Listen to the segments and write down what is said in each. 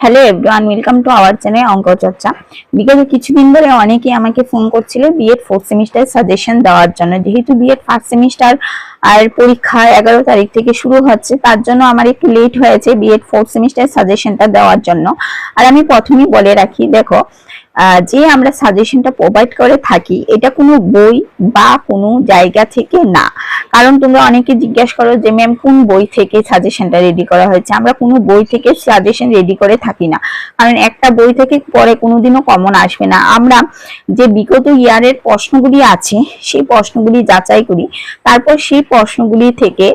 Hello everyone welcome to our channel অঙ্ক চর্চা। বিগত কিছুদিন ধরে অনেকেই আমাকে ফোন করছিল বিএড ফোর্থ সেমিস্টার সাজেশন দেওয়ার জন্য। যেহেতু বিএড ফার্স্ট সেমিস্টার আর পরীক্ষা এগারো তারিখ থেকে শুরু হচ্ছে, তার জন্য আমার একটু লেট হয়েছে বিএড ফোর্থ সেমিস্টার সাজেশনটা দেওয়ার জন্য। আর আমি প্রথমেই বলে রাখি, দেখো যে আমরা সাজেশনটা প্রোভাইড করে থাকি, এটা কোনো বই বা কোনো জায়গা থেকে না। কারণ তোমরা অনেকে জিজ্ঞাসা করো যে ম্যাম কোন বই থেকে সাজেশনটা রেডি করা হয়েছে? আমরা কোনো বই থেকে সাজেশন রেডি করে থাকি না। কারণ একটা বই থেকে পরে কোনোদিনও কমন আসবে না। আমরা যে বিগত ইয়ারের প্রশ্নগুলি আছে, সেই প্রশ্নগুলি যাচাই করি। তারপর সেই প্রশ্নগুলি থেকে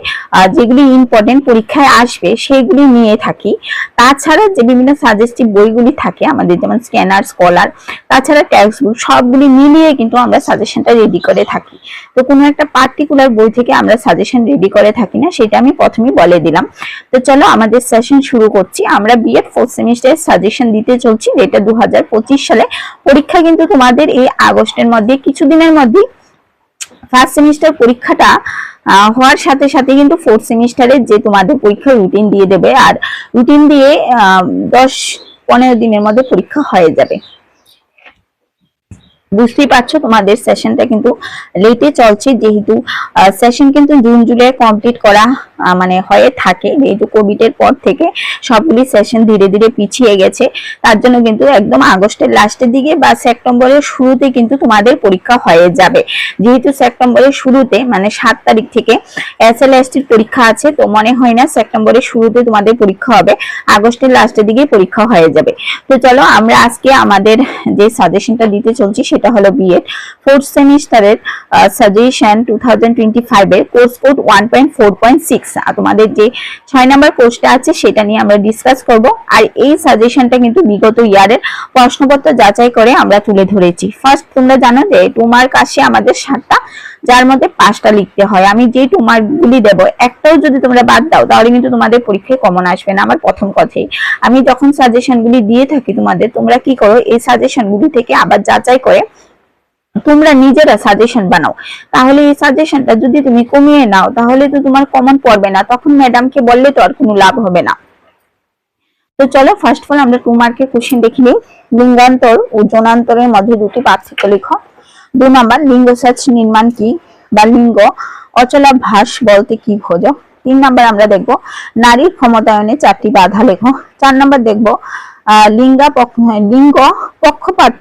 যেগুলি ইম্পর্টেন্ট পরীক্ষায় আসবে সেইগুলি নিয়ে থাকি। তাছাড়া যে বিভিন্ন সাজেস্টিভ বইগুলি থাকে, আমাদের যেমন স্ক্যানার স্কলার তাছাড়া টেক্সট বুক সবগুলি মিলিয়ে কিন্তু আমরা সাজেশনটা রেডি করে থাকি। তো কোনো একটা পার্টিকুলার বই থেকে আমরা সাজেশন রেডি করে থাকি না, সেটা আমি প্রথমেই বলে দিলাম। তো চলো আমাদের সেশন শুরু করছি। আমরা বিএড ফোর্থ সেমিস্টারের সাজেশন দিতে চলছি, যেটা দু হাজার পঁচিশ সালে। পরীক্ষা কিন্তু তোমাদের এই আগস্টের মধ্যে, কিছুদিনের মধ্যেই ফার্স্ট সেমিস্টার পরীক্ষাটা হওয়ার সাথে সাথে কিন্তু ফোর্থ সেমিস্টারের যে তোমাদের পরীক্ষা রুটিন দিয়ে দেবে, আর রুটিন দিয়ে দশ পনেরো দিনের মধ্যে পরীক্ষা হয়ে যাবে। বুঝতেই পারছ তোমাদের সেশনটা কিন্তু লেটে চলছে। যেহেতু সেশন কিন্তু জুন জুলাই কমপ্লিট করা মানে হয়ে থাকে। যেহেতু কোভিড এর পর থেকে সবগুলি সেশন ধীরে ধীরে পিছিয়ে গেছে, তার জন্য কিন্তু একদম আগস্টের লাস্টের দিকে বা সেপ্টেম্বরের শুরুতে কিন্তু তোমাদের পরীক্ষা হয়ে যাবে। যেহেতু সেপ্টেম্বরের শুরুতে মানে সাত তারিখ থেকে এস এল এস টির পরীক্ষা আছে, তো মনে হয় না সেপ্টেম্বরের শুরুতে তোমাদের পরীক্ষা হবে, আগস্টের লাস্টের দিকে পরীক্ষা হয়ে যাবে। তো চলো আমরা আজকে আমাদের যে সাজেশনটা দিতে চলছি, সেটা হলো বিএড ফোর্থ সেমিস্টারের সাজেশন টু থাউজেন্ড টোয়েন্টি ফাইভের course code one point four point six তোমাদের যে ছয় নম্বর কোর্সটা আছে, সেটা নিয়ে আমরা ডিসকাস করব। আর এই সাজেশনটা কিন্তু বিগত ইয়ারের প্রশ্নপত্র যাচাই করে আমরা তুলে ধরেছি। ফার্স্ট তোমরা জানো যে তোমার কাছে আমাদের সাতটা, যার মধ্যে পাঁচটা লিখতে হয়। আমি যে টুমার গুলি দেব, একটাও যদি তোমরা বাদ দাও, তাহলে কিন্তু তোমাদের পরীক্ষায় কমন আসবে না, আমার প্রথম কথাই। আমি যখন সাজেশন গুলি দিয়ে থাকি তোমাদের, তোমরা কি করো, এই সাজেশন গুলি থেকে আবার যাচাই করে তোমরা নিজেরা সাজেশন বানাও। তাহলে এই সাজেশনটা যদি তুমি কমিয়ে নাও, তাহলে তো তোমার কমন পড়বে না। তখন ম্যাডামকে বললে তো আর কোনো লাভ হবে না। তো চলো ফার্স্ট অফ অল আমরা টু মার্কের কোশ্চেন দেখি নিই। লিঙ্গান্তর ও জনান্তরের মধ্যে দুটি পার্থক্য লিখো। দু নাম্বার, লিঙ্গ সাচ নির্মাণ কি বা লিঙ্গ? অচলাভাস বলতে কি খোঁজো তিন নাম্বার আমরা দেখব, নারীর ক্ষমতায়নে চারটি বাধা লেখো। চার নাম্বার দেখব লিঙ্গা লিঙ্গ পক্ষপাত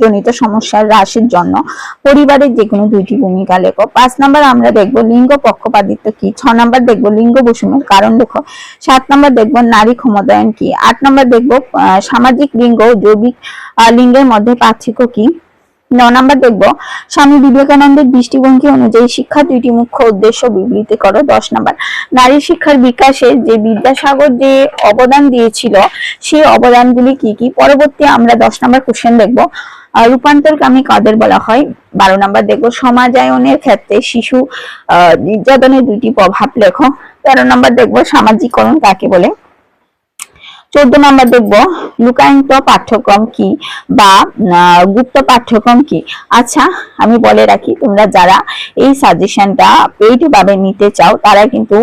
জনিত সমস্যার হ্রাসের জন্য পরিবারের যে কোনো দুইটি ভূমিকা লেখো। পাঁচ নাম্বার আমরা দেখব লিঙ্গ পক্ষপাতিত্ব কি। ছ নাম্বার দেখব লিঙ্গ বৈষম্যের কারণ লেখো সাত নাম্বার দেখব নারী ক্ষমতায়ন কি। আট নাম্বার দেখব সামাজিক লিঙ্গ ও জৈবিক লিঙ্গের মধ্যে পার্থক্য কি। ন নাম্বার দেখব, স্বামী বিবেকানন্দের দৃষ্টিভঙ্গি অনুযায়ী শিক্ষা দুইটি মুখ্য উদ্দেশ্য বিবৃতি করো দশ নাম্বার। নারী শিক্ষার বিকাশে যে বিদ্যাসাগর যে অবদান দিয়েছিল, সেই অবদানগুলি কি কি? পরবর্তী আমরা দশ নাম্বার কোশ্চেন দেখব। রূপান্তরকামী কাদের বলা হয়? বারো নাম্বার দেখব, সমাজায়নের ক্ষেত্রে শিশু নির্যাতনের দুটি প্রভাব লেখো। তেরো নাম্বার দেখব সামাজিকরণ কাকে বলে? চোদ্দ নাম্বার দেখব। লুকায়িত পাঠ্যক্রম কি বা গুপ্ত পাঠ্যক্রম কি? আচ্ছা আমি বলে রাখি, তোমরা যারা এই সাজেশনটা পেইড ভাবে নিতে চাও, তারা কিন্তু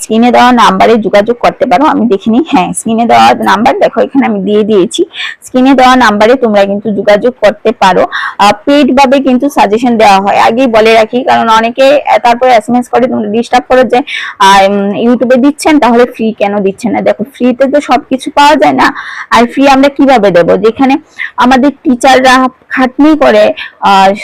স্ক্রিনে দেওয়া নাম্বারে যোগাযোগ করতে পারো। আমি দেখিনি। হ্যাঁ স্ক্রিনে দেওয়া নাম্বার, দেখো, এখানে আমি দিয়ে দিয়েছি। স্ক্রিনে দেওয়া নাম্বারে তোমরা কিন্তু যোগাযোগ করতে পারো। পেইড ভাবে কিন্তু সাজেশন দেওয়া হয়। আগেই বলে রাখি, কারণ অনেকে তারপরে এস এম এস করে, তোমরা ডিস্টার্ব করো যে ইউটিউবে দিচ্ছেন, তাহলে ফ্রি কেন দিচ্ছেন না? দেখো ফ্রিতে তো সবকিছু পাওয়া যায় না। আর ফ্রি আমরা কীভাবে দেব? যেখানে আমাদের টিচাররা খাটনি করে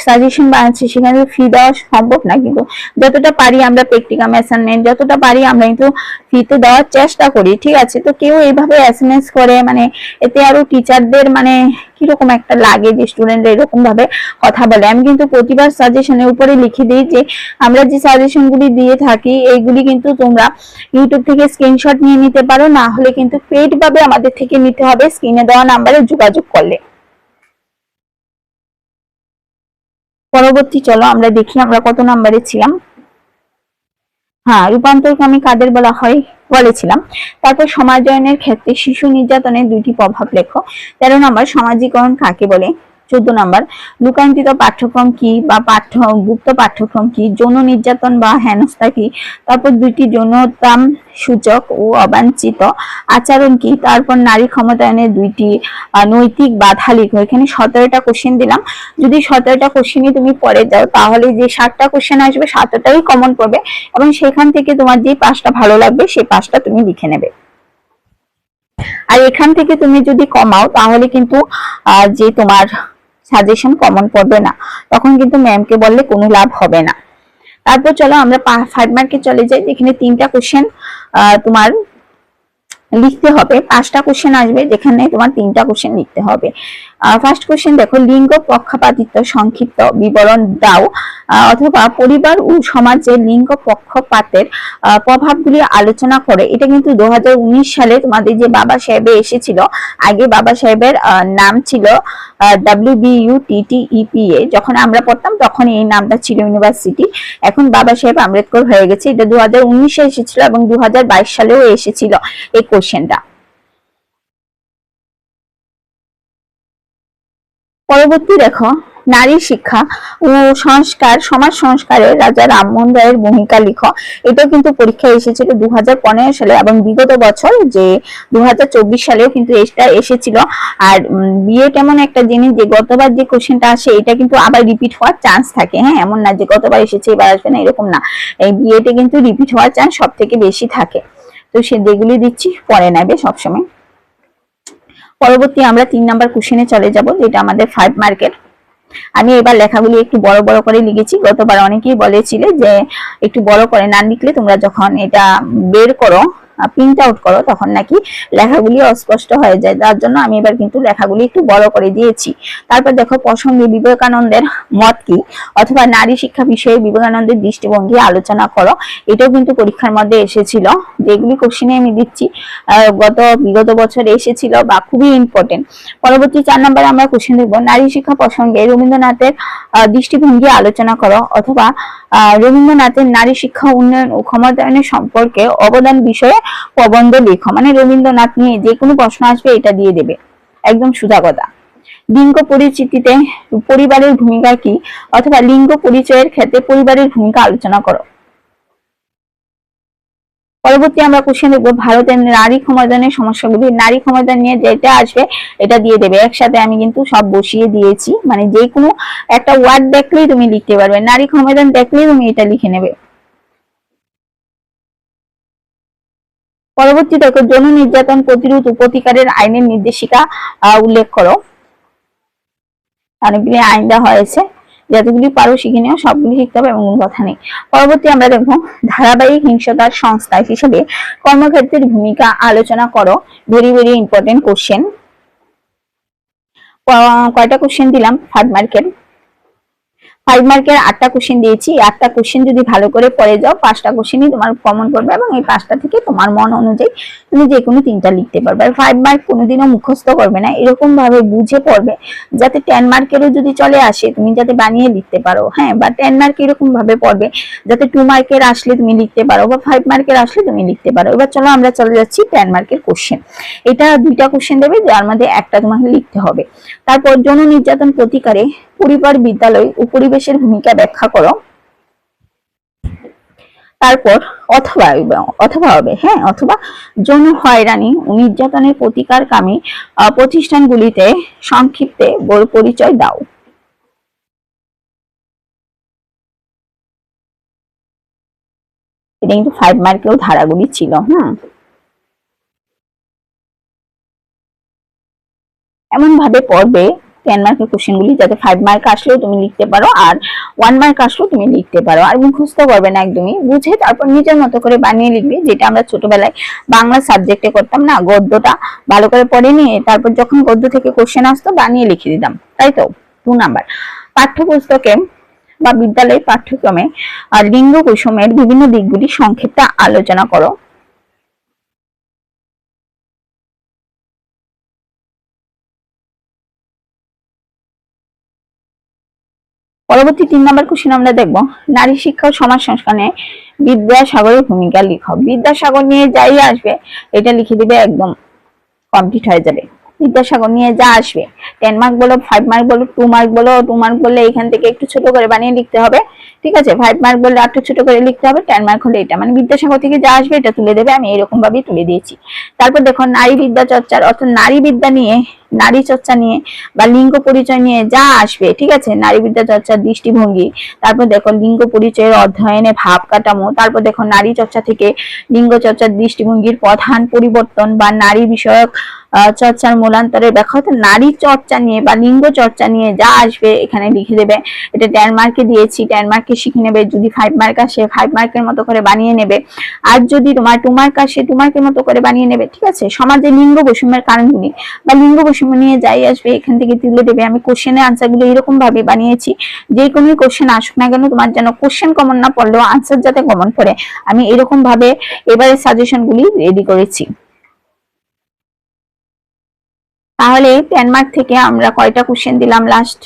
সাজেশন বানাচ্ছে, সেখানে ফি দেওয়া সম্ভব না। কিন্তু যতটা পারি আমরা প্র্যাকটিকাম অ্যাসাইনমেন্ট যতটা পারি আমরা কিন্তু ফিতে দেওয়ার চেষ্টা করি, ঠিক আছে? তো কেউ এইভাবে এস করে মানে এতে আরও টিচারদের মানে কীরকম একটা লাগে যে স্টুডেন্টরা এরকম ভাবে কথা বলে? আমি কিন্তু প্রতিবার সাজেশনের উপরে লিখে দিই যে, আমরা যে সাজেশন গুলি দিয়ে থাকি, এইগুলি কিন্তু তোমরা ইউটিউব থেকে স্ক্রিনশট নিয়ে নিতে পারো। না হলে কিন্তু পেড ভাবে আমাদের থেকে নিতে হবে। স্ক্রিনে দেওয়া নাম্বারে যোগাযোগ করলে। পরবর্তী, চলো আমরা দেখি আমরা কত নাম্বারে ছিলাম। হ্যাঁ রূপান্তরকামী কাদের বলা হয়? বলেছিলাম। তারপর সমাজয়নের ক্ষেত্রে শিশু নির্যাতনের দুইটি প্রভাব লেখো। তেরো নম্বর, সমাজীকরণ কাকে বলে? চোদ্দ নাম্বার, লুকায়িত পাঠ্যক্রম কি বা পাঠ্য, গুপ্ত পাঠ্যক্রম কি, যৌন নির্যাতন বা হেনস্থা কি? তারপর দুইটি যৌনতাম সূচক ও অবাঞ্ছিত আচরণ কি? তারপর নারী ক্ষমতায়নের দুইটি নৈতিক বাধা লিখো। এখানে সতেরোটা কোশ্চেন দিলাম। যদি সতেরোটা কোশ্চেনই তুমি পড়ে যাও, তাহলে যে ষাটটা কোশ্চেন আসবে, সাতটাই কমন পড়বে এবং সেখান থেকে তোমার যে পাঁচটা ভালো লাগবে, সেই পাঁচটা তুমি লিখে নেবে। আর এখান থেকে তুমি যদি কমাও, তাহলে কিন্তু যে তোমার সাজেশন কমন পড়বে না। তখন কিন্তু ম্যামকে বললে কোনো লাভ হবে না। তারপর চলো আমরা ফাইভ মার্কে চলে যাই, যেখানে তিনটা কোশ্চেন তোমার লিখতে হবে। পাঁচটা কোশ্চেন আসবে, যেখানে তোমার তিনটা কোশ্চেন লিখতে হবে। ফার্স্ট কোশ্চেন দেখো, লিঙ্গ পক্ষপাতিত্ব, সংক্ষিপ্ত বিবরণ দাও। অথবা পরিবার ও সমাজে লিঙ্গ পক্ষপাতের প্রভাবগুলি আলোচনা করে। এটা কিন্তু দুহাজার উনিশ সালে তোমাদের যে বাবা সাহেবে এসেছিল, আগে বাবা সাহেবের নাম ছিল ডাব্লিউ বিইউ টিটিইপিএ যখন আমরা পড়তাম তখন এই নামটা ছিল ইউনিভার্সিটি। এখন বাবা সাহেব আম্বেদকর হয়ে গেছে। এটা দু হাজার উনিশে এসেছিল এবং দু হাজার বাইশ সালেও এসেছিল এই কোশ্চেনটা পরবর্তী দেখো, নারী শিক্ষা ও সংস্কার, সমাজ সংস্কারে রাজা রামমোহন রায়ের ভূমিকা লিখো। এটাও কিন্তু পরীক্ষায় এসেছিল দু হাজার পনেরো সালে এবং বিগত বছর যে দুহাজার চব্বিশ সালেও কিন্তু এটা এসেছিল। আর বিয়ে এমন একটা জিনিস, যে গতবার যে কোশ্চেনটা আসে, এটা কিন্তু আবার রিপিট হওয়ার চান্স থাকে। হ্যাঁ এমন না যে গতবার এসেছে, এবার আসবে না, এরকম না। এই বিএডে কিন্তু রিপিট হওয়ার চান্স সব থেকে বেশি থাকে। তো সে যেগুলি দিচ্ছি, পরে নেবে সবসময়। পরবর্তী আমরা তিন নাম্বার কোশ্চেনে চলে যাব, যেটা আমাদের ফাইভ মার্কের আমি এবার লেখাগুলি একটু বড় বড় করে লিখেছি। গতবার অনেকেই বলেছিলে যে একটু বড় করে না লিখলে তোমরা যখন এটা বের করো প্রিন্ট আউট করো, তখন নাকি লেখাগুলি অস্পষ্ট হয়ে যায়। তার জন্য আমি এবার কিন্তু লেখাগুলি একটু বড় করে দিয়েছি। তারপর দেখো প্রসঙ্গে বিবেকানন্দের মত কি? অথবা নারী শিক্ষা বিষয়ে বিবেকানন্দের দৃষ্টিভঙ্গি আলোচনা করো। এটাও কিন্তু পরীক্ষার মধ্যে এসেছিল। যেগুলি কোশ্চিনে আমি দিচ্ছি গত বিগত বছর এসেছিল বা খুবই ইম্পর্টেন্ট পরবর্তী চার নম্বরে আমরা কোশ্চেন দেখব। নারী শিক্ষা প্রসঙ্গে রবীন্দ্রনাথের দৃষ্টিভঙ্গি আলোচনা করো। অথবা রবীন্দ্রনাথের নারী শিক্ষা উন্নয়ন ও ক্ষমতায়নের সম্পর্কে অবদান বিষয়ে প্রবন্ধ লেখো। মানে রবীন্দ্রনাথ নিয়ে যে কোনো প্রশ্ন আসবে এটা দিয়ে দেবে। একদম সুধা কথা। লিঙ্গ পরিচিতিতে পরিবারের ভূমিকা কি? অথবা লিঙ্গ পরিচয়ের ক্ষেত্রে পরিবারের ভূমিকা আলোচনা করো। পরবর্তী আমরা কোশ্চেন দেখব ভারতের নারী ক্ষমতায়নের সমস্যাগুলি। নারী ক্ষমতায়ন নিয়ে যেটা আসবে, এটা দিয়ে দেবে। একসাথে আমি কিন্তু সব বসিয়ে দিয়েছি। মানে যে কোনো একটা ওয়ার্ড দেখলেই তুমি লিখতে পারবে। নারী ক্ষমতায়ন দেখলেই তুমি এটা লিখে নেবে। পরবর্তী দেখো, যৌন নির্যাতন প্রতিরোধ ও প্রতিকারের আইনের নির্দেশিকা উল্লেখ করো। অনেকগুলি আইন দেওয়া হয়েছে। যতগুলি পারো শিখে নেওয়া সবগুলি শিখতে হবে এবং কোনো কথা নেই। পরবর্তী আমরা দেখব ধারাবাহিক হিংসতার সংস্থা হিসেবে কর্মক্ষেত্রের ভূমিকা আলোচনা করো। ভেরি ভেরি ইম্পর্টেন্ট কোশ্চেন কয়টা কোশ্চেন দিলাম? থার্ড মার্কের ফাইভ মার্কের আটটা কোশ্চেন দিয়েছি। আটটা কোশ্চেন যদি ভালো করে পড়ে যাও, পাঁচটা কোশ্চেনই তোমার কমন পড়বে এবং এই পাঁচটা থেকে তোমার মন অনুযায়ী তুমি যে কোনো তিনটা লিখতে পারবে। আর ফাইভ মার্ক কোনোদিনও মুখস্থ করবে না এরকম ভাবে বুঝে পড়বে যাতে টেন মার্কেরও যদি চলে আসে, তুমি যাতে বানিয়ে লিখতে পারো। হ্যাঁ বা টেন মার্ক এরকম ভাবে পড়বে যাতে টু মার্কের আসলে তুমি লিখতে পারো বা ফাইভ মার্কের আসলে তুমি লিখতে পারো। এবার চলো আমরা চলে যাচ্ছি টেন মার্কের কোশ্চেন এটা দুইটা কোশ্চেন দেবে, যার মধ্যে একটা তোমাকে লিখতে হবে। তারপর যৌন নির্যাতন প্রতিকারে পরিবার বিদ্যালয় ও পরিবেশের ভূমিকা ব্যাখ্যা করো। তারপর অথবা অথবা হবে হ্যাঁ অথবা যৌন হয়রানি ও নির্যাতনের প্রতিকারকামী আহ, প্রতিষ্ঠানগুলিতে সংক্ষিপ্তে বড় পরিচয় দাও। এটা কিন্তু ফাইভ মার্কেও ধারাগুলি ছিল হুম। এমন ভাবে পড়বে টেন মার্কের কোশ্চেন গুলি, যাতে ফাইভ মার্ক আসলেও তুমি লিখতে পারো আর ওয়ান মার্ক আসলেও তুমি লিখতে পারো। আর মুখস্থ করবে না একদমই। বুঝে তারপর নিজের মতো করে বানিয়ে লিখবে, যেটা আমরা ছোটবেলায় বাংলা সাবজেক্টে করতাম না, গদ্যটা ভালো করে পড়ে নিয়ে তারপর যখন গদ্য থেকে কোশ্চেন আসতো বানিয়ে লিখে দিতাম। তাই তো? Two number. পাঠ্যপুস্তকে বা বিদ্যালয়ের পাঠ্যক্রমে লিঙ্গ বৈষম্যের বিভিন্ন দিকগুলি সংক্ষিপ্ত আলোচনা করো। পরবর্তী তিন নম্বর কোশ্চেন আমরা দেখব। নারী শিক্ষা ও সমাজ সংস্কারে বিদ্যাসাগরের ভূমিকা লিখো বিদ্যাসাগর নিয়ে যাই আসবে, এটা লিখে দিবে একদম কমপ্লিট হয়ে যাবে। বিদ্যাসাগর নিয়ে যা আসবে। টেন মার্ক বলো ফাইভ মার্ক বলো টু মার্ক বলো টু মার্ক বললে এখান থেকে একটু ছোট করে বানিয়ে লিখতে হবে। ঠিক আছে? ফাইভ মার্ক বললে একটু ছোট করে লিখতে হবে টেন মার্ক হলে এটা। মানে বিদ্যাসাগর থেকে যা আসবে এটা তুলে দেবে, আমি এরকম ভাবেই তুলে দিয়েছি। তারপর দেখো, নারী বিদ্যা চর্চার, অর্থাৎ নারী বিদ্যা নিয়ে, নারী চর্চা নিয়ে বা লিঙ্গ পরিচয় নিয়ে যা আসবে, ঠিক আছে? নারী বিদ্যা চর্চার দৃষ্টিভঙ্গি। তারপর দেখো, লিঙ্গ পরিচয়ের অধ্যয়নে ভাব কাঠামো। তারপর দেখো, নারী চর্চা থেকে লিঙ্গ চর্চার দৃষ্টিভঙ্গির প্রধান পরিবর্তন বা নারী বিষয়ক চর্চার মূলান্তরের ব্যাখ্যা অর্থাৎ নারী চর্চা নিয়ে বা লিঙ্গ চর্চা নিয়ে যা আসবে এখানে লিখে দেবে। এটা টেন মার্কে দিয়েছি টেন মার্কে শিখে নেবে, যদি ফাইভ মার্ক আসে ফাইভ মার্কের মতো করে বানিয়ে নেবে। আর যদি তোমার টু মার্ক আসে টু মার্কের মতো করে বানিয়ে নেবে, ঠিক আছে? সমাজে লিঙ্গ বৈষম্যের কারণগুলি বা লিঙ্গ বৈষম্য নিয়ে যাই আসবে, এখান থেকে তুলে দেবে। আমি কোশ্চেনের আনসারগুলো এরকম ভাবে বানিয়েছি। যে কোনো কোশ্চেন আসুক না কেন, তোমার যেন কোশ্চেন কমন না পড়লেও আনসার যাতে কমন পড়ে। আমি এরকম ভাবে এবারে সাজেশন গুলি রেডি করেছি। তাহলে টেন মার্ক থেকে আমরা কয়টা কোশ্চেন দিলাম লাস্ট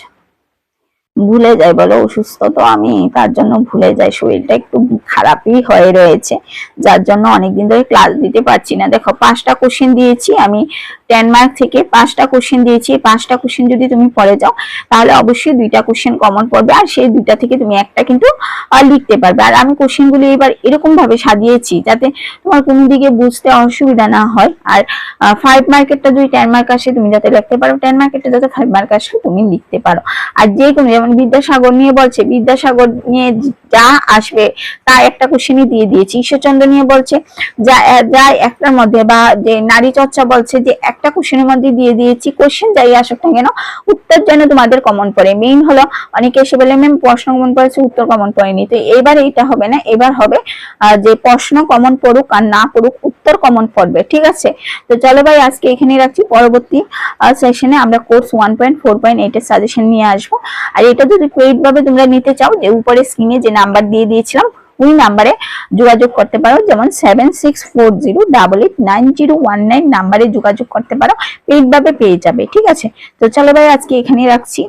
ভুলে যাই বলো, অসুস্থ তো আমি, তার জন্য ভুলে যাই। শরীরটা একটু খারাপই হয়ে রয়েছে। যার জন্য অনেকদিন ধরে ক্লাস দিতে পারছি না। দেখো, পাঁচটা কোশ্চেন দিয়েছি। আমি টেন থেকে পাঁচটা কোশ্চেন দিয়েছি। পাঁচটা কোশ্চেন যদি তুমি পড়ে যাও, তাহলে অবশ্যই দুইটা কোশ্চেন কমন পড়বে আর সেই দুইটা থেকে তুমি একটা কিন্তু লিখতে পারবে। আর আমি কোশ্চেন গুলি এবার এরকম ভাবে সাজিয়েছি যাতে তোমার কোনো দিকে বুঝতে অসুবিধা না হয়। আর ফাইভ মার্কেটটা যদি টেন মার্ক আসে, তুমি যাতে লিখতে পারো। টেন মার্কেটটা যাতে ফাইভ মার্ক আসে, তুমি লিখতে পারো। আর যে কোনো, যেমন বিদ্যাসাগর নিয়ে বলছে, বিদ্যাসাগর নিয়ে যা আসবে, তা একটা কোশ্চেনই দিয়ে দিয়েছি। ঈশ্বরচন্দ্র নিয়ে বলছে, যা যা একটার মধ্যে বা যে নারী চর্চা বলছে যে একটা কোশ্চেনের মধ্যে দিয়ে দিয়েছি। কোশ্চেন যাই আসুক না কেন, উত্তর যেন তোমাদের কমন পড়ে। মেইন হলো, অনেকে এসে বলে ম্যাম প্রশ্ন কমন পড়েছে, উত্তর কমন পড়েনি। তো এবার এইটা হবে না, এবার হবে যে প্রশ্ন কমন পড়ুক আর না পড়ুক, উত্তর কমন পড়বে, ঠিক আছে? তো চলো ভাই, আজকে এখানে রাখছি। পরবর্তী সেশনে আমরা course one point four point এইটের সাজেশন নিয়ে আসব। আর এটা যদি পেইড ভাবে তোমরা নিতে চাও, যে উপরে স্ক্রিনে যে নাম্বার দিয়ে দিয়েছিলাম ওই নাম্বারে যোগাযোগ করতে পারো। যেমন seven six four zero double eight nine zero one nine নাম্বারে যোগাযোগ করতে পারো। পেইড ভাবে পেয়ে যাবে, ঠিক আছে? তো চলো ভাই, আজকে এখানেই রাখছি।